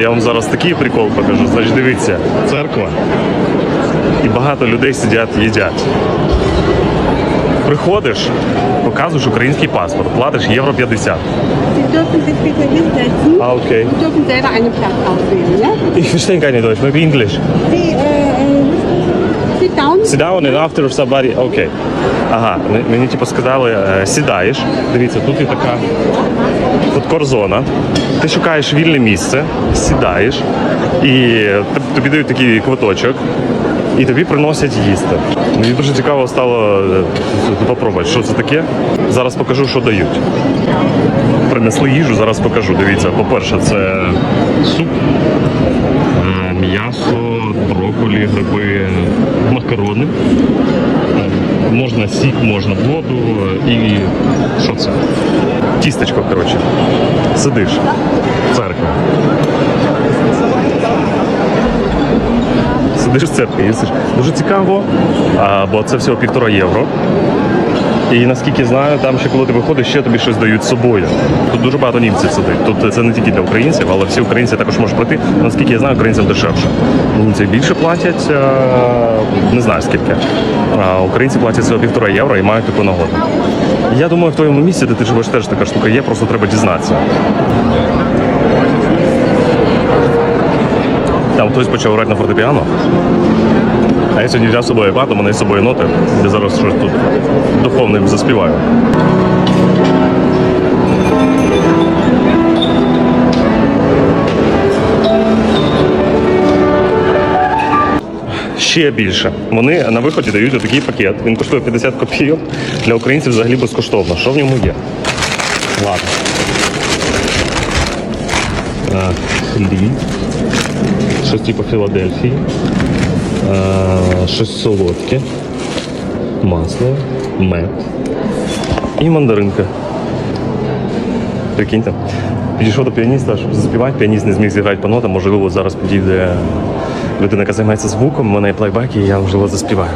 Я вам зараз такий прикол покажу. Значить, дивіться, церква. І багато людей сидять, їдять. Приходиш, показуєш український паспорт, платиш євро 50. Sie dürfen sich bitte hinsetzen. А, окей. Sie dürfen selber einen Platz auswählen. Ja? Ich verstehe keine Deutsch, maybe English. Sie, äh, sit down. Sit down and after somebody... Окей. Ага, мені типу сказали, е, сідаєш. Дивіться, тут є така фудкор-зона. Ти шукаєш вільне місце, сідаєш, і тобі дають такий квиточок, і тобі приносять їсти. Мені дуже цікаво стало е, попробувати, що це таке. Зараз покажу, що дають. Принесли їжу, зараз покажу. Дивіться, по-перше, це суп, е, м'ясо, брокколі, гриби, макарони. Можна сік, можна воду і що це? Тістечко, коротше. Сидиш. Церква. Сидиш в церкві, їсиш. Дуже цікаво, бо це всього півтора євро. І наскільки знаю, там ще коли ти виходиш, ще тобі щось дають з собою. Тут дуже багато німців сидить. Тут це не тільки для українців, але всі українці також можуть прийти. Наскільки я знаю, українцям дешевше. Німці більше платять, е, не знаю скільки. А українці платять всього півтора євро і мають таку нагоду. Я думаю, в твоєму місці, де ти живеш, теж така штука є, просто треба дізнатися. Там хтось почав грати на фортепіано. А я сьогодні взяв з собою у мене з собою ноти, де зараз щось тут духовним заспіваю. Ще більше. Вони на виході дають отакий пакет. Він коштує 50 копійок. Для українців взагалі безкоштовно. Що в ньому є? Ладно. Хліб. Щось типу Філадельфії. Щось солодке. Масло, мед і мандаринка. Прикиньте. Підійшов до піаніста, щоб заспівати. Піаніст не зміг зіграти по нотам. Можливо, зараз підійде людина, яка займається звуком, мене є плейбек, і я можливо заспіваю.